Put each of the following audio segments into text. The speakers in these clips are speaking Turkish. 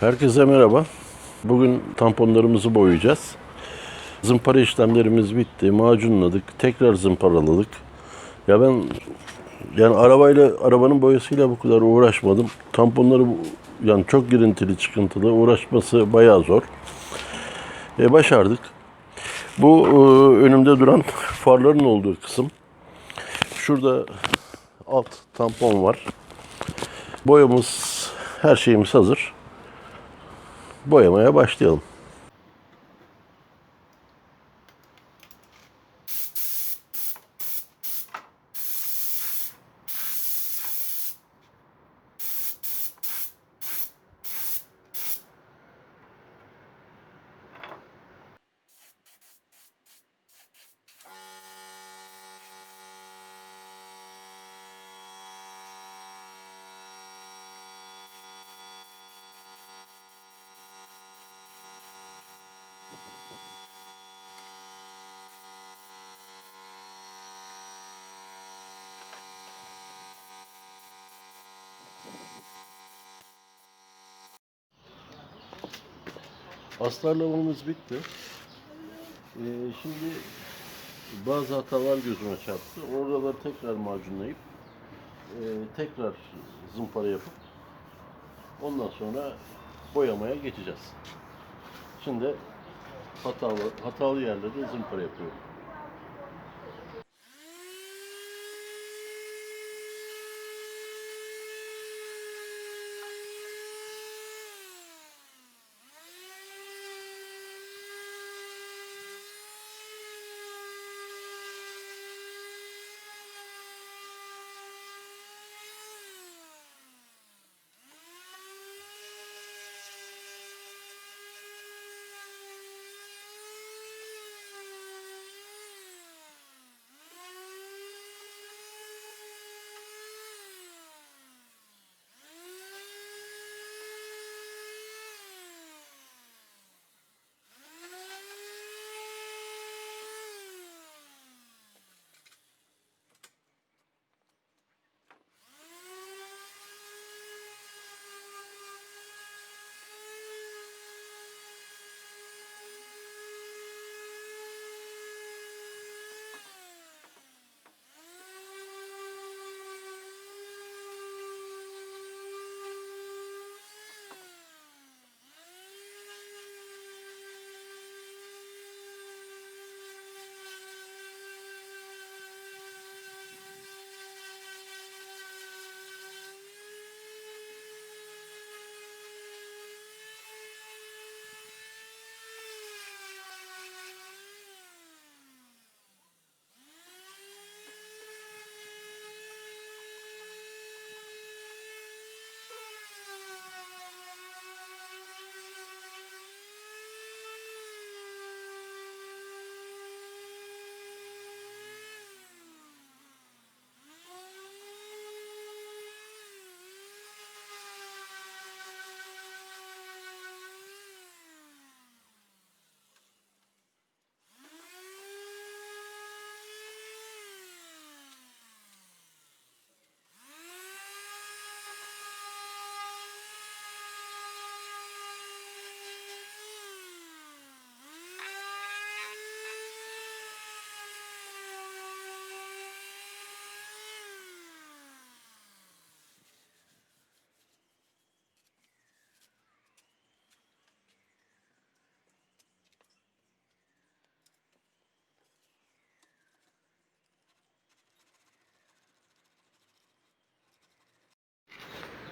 Herkese merhaba. Bugün tamponlarımızı boyayacağız. Zımpara işlemlerimiz bitti. Macunladık. Tekrar zımparaladık. Ya ben yani arabayla arabanın boyasıyla bu kadar uğraşmadım. Tamponları yani çok girintili çıkıntılı uğraşması bayağı zor. E, başardık. Bu e, önümde duran farların olduğu kısım. Şurada alt tampon var. Boyamız, her şeyimiz hazır. Boyamaya başlayalım. Astarlamamız bitti. Ee, şimdi bazı hatalar gözüme çarptı. Oraları tekrar macunlayıp e, tekrar zımpara yapıp ondan sonra boyamaya geçeceğiz. Şimdi hatalı hatalı yerleri zımpara yapıyorum.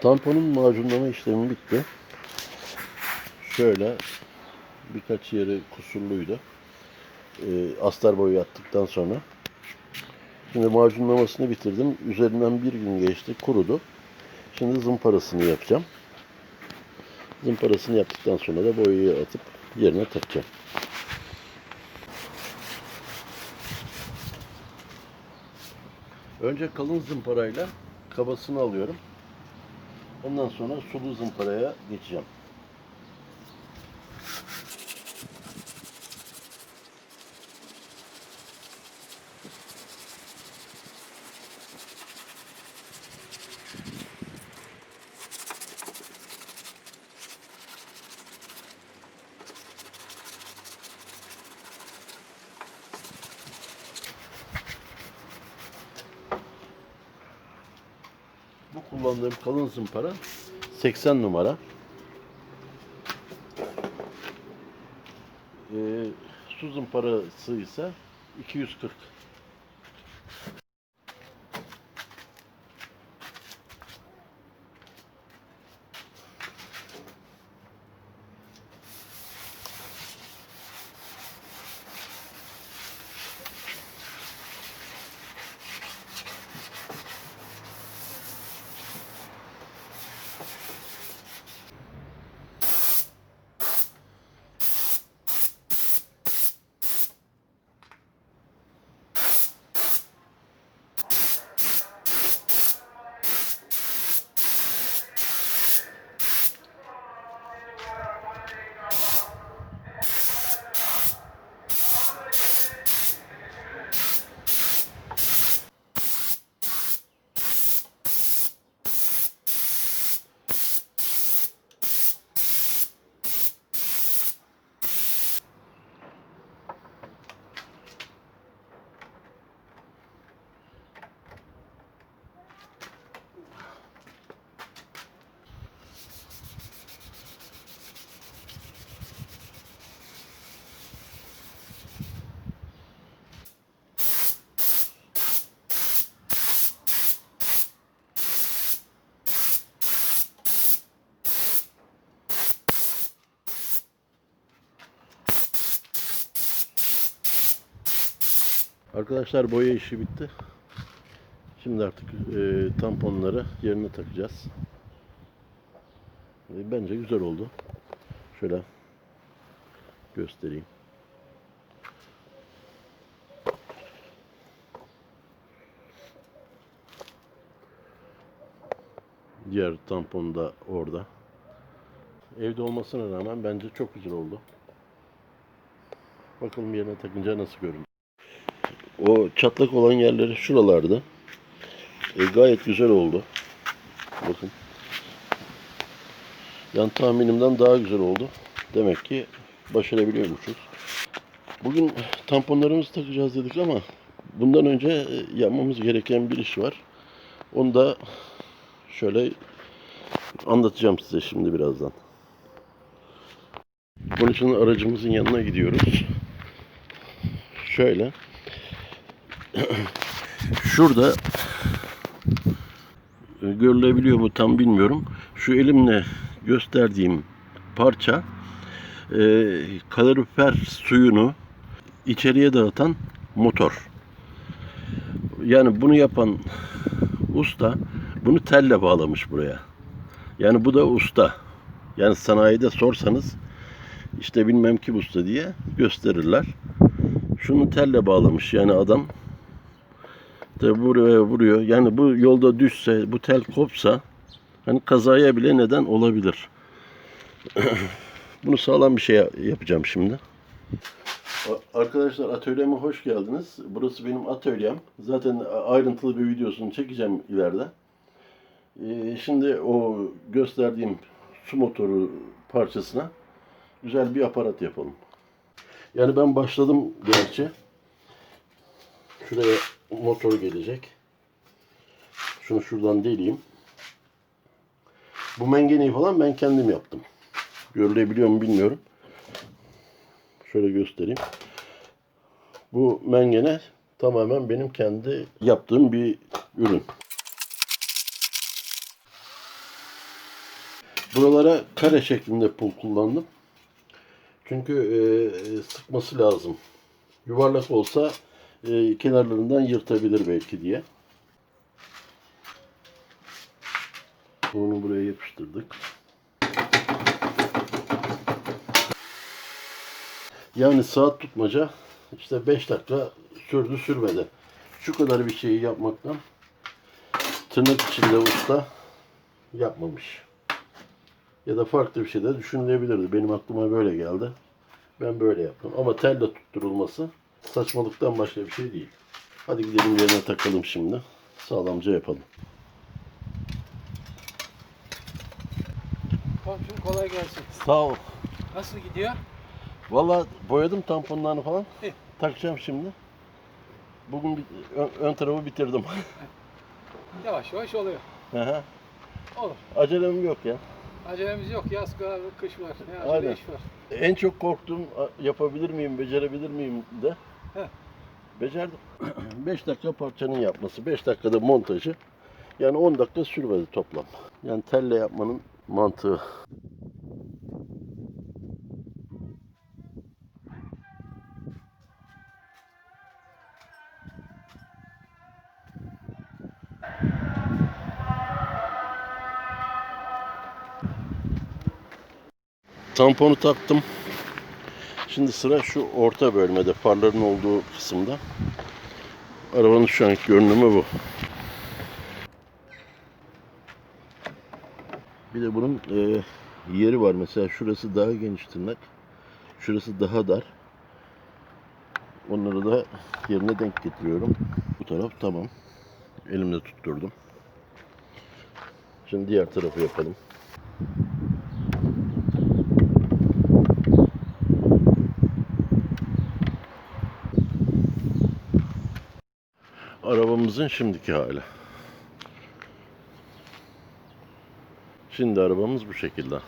Tamponun macunlama işlemi bitti. Şöyle birkaç yeri kusurluydu. Ee, astar boyu attıktan sonra. Şimdi macunlamasını bitirdim. Üzerinden bir gün geçti. Kurudu. Şimdi zımparasını yapacağım. Zımparasını yaptıktan sonra da boyayı atıp yerine takacağım. Önce kalın zımparayla kabasını alıyorum. Ondan sonra sulu zımparaya geçeceğim. Kullandığım kalın zımpara 80 numara. Ee, su zımparası ise 240. Arkadaşlar boya işi bitti. Şimdi artık e, tamponları yerine takacağız. E, bence güzel oldu. Şöyle göstereyim. Diğer tampon da orada. Evde olmasına rağmen bence çok güzel oldu. Bakalım yerine takınca nasıl görünüyor. O çatlak olan yerleri şuralarda. E, gayet güzel oldu. Bakın. Yan tahminimden daha güzel oldu. Demek ki başarabiliyormuşuz. Bugün tamponlarımızı takacağız dedik ama bundan önce e, yapmamız gereken bir iş var. Onu da şöyle anlatacağım size şimdi birazdan. Bunun için aracımızın yanına gidiyoruz. Şöyle. Şurada e, görülebiliyor mu tam bilmiyorum. Şu elimle gösterdiğim parça e, kalorifer suyunu içeriye dağıtan motor. Yani bunu yapan usta bunu telle bağlamış buraya. Yani bu da usta. Yani sanayide sorsanız işte bilmem kim usta diye gösterirler. Şunu telle bağlamış yani adam de buraya vuruyor. Yani bu yolda düşse, bu tel kopsa hani kazaya bile neden olabilir. Bunu sağlam bir şey yapacağım şimdi. Arkadaşlar atölyeme hoş geldiniz. Burası benim atölyem. Zaten ayrıntılı bir videosunu çekeceğim ileride. Ee, Şimdi o gösterdiğim su motoru parçasına güzel bir aparat yapalım. Yani ben başladım gerçi. Şuraya motor gelecek. Şunu şuradan deleyeyim. Bu mengeneyi falan ben kendim yaptım. Görülebiliyor mu bilmiyorum. Şöyle göstereyim. Bu mengene tamamen benim kendi yaptığım bir ürün. Buralara kare şeklinde pul kullandım. Çünkü e, sıkması lazım. Yuvarlak olsa e, kenarlarından yırtabilir belki diye. Bunu buraya yapıştırdık. Yani saat tutmaca işte 5 dakika sürdü sürmedi. Şu kadar bir şeyi yapmaktan tırnak içinde usta yapmamış. Ya da farklı bir şey de düşünülebilirdi. Benim aklıma böyle geldi. Ben böyle yaptım. Ama telle tutturulması saçmalıktan başka bir şey değil. Hadi gidelim yerine takalım şimdi. Sağlamca yapalım. Komşum kolay gelsin. Sağ ol. Nasıl gidiyor? Valla boyadım tamponlarını falan. Takacağım şimdi. Bugün bir- ön, ön tarafı bitirdim. Yavaş yavaş oluyor. Hı. Olur. Acelem yok ya. Acelemiz yok. Yaz, kar, kış var. Ne acele Aynen. iş var. En çok korktuğum a- yapabilir miyim, becerebilir miyim de Becerdim. 5 dakika parçanın yapması, 5 dakikada montajı. Yani 10 dakika sürmedi toplam. Yani telle yapmanın mantığı. Tamponu taktım. Şimdi sıra şu orta bölmede, farların olduğu kısımda. Arabanın şu anki görünümü bu. Bir de bunun e, yeri var. Mesela şurası daha geniş tırnak. Şurası daha dar. Onları da yerine denk getiriyorum. Bu taraf tamam. Elimle tutturdum. Şimdi diğer tarafı yapalım. Arabamızın şimdiki hali. Şimdi arabamız bu şekilde.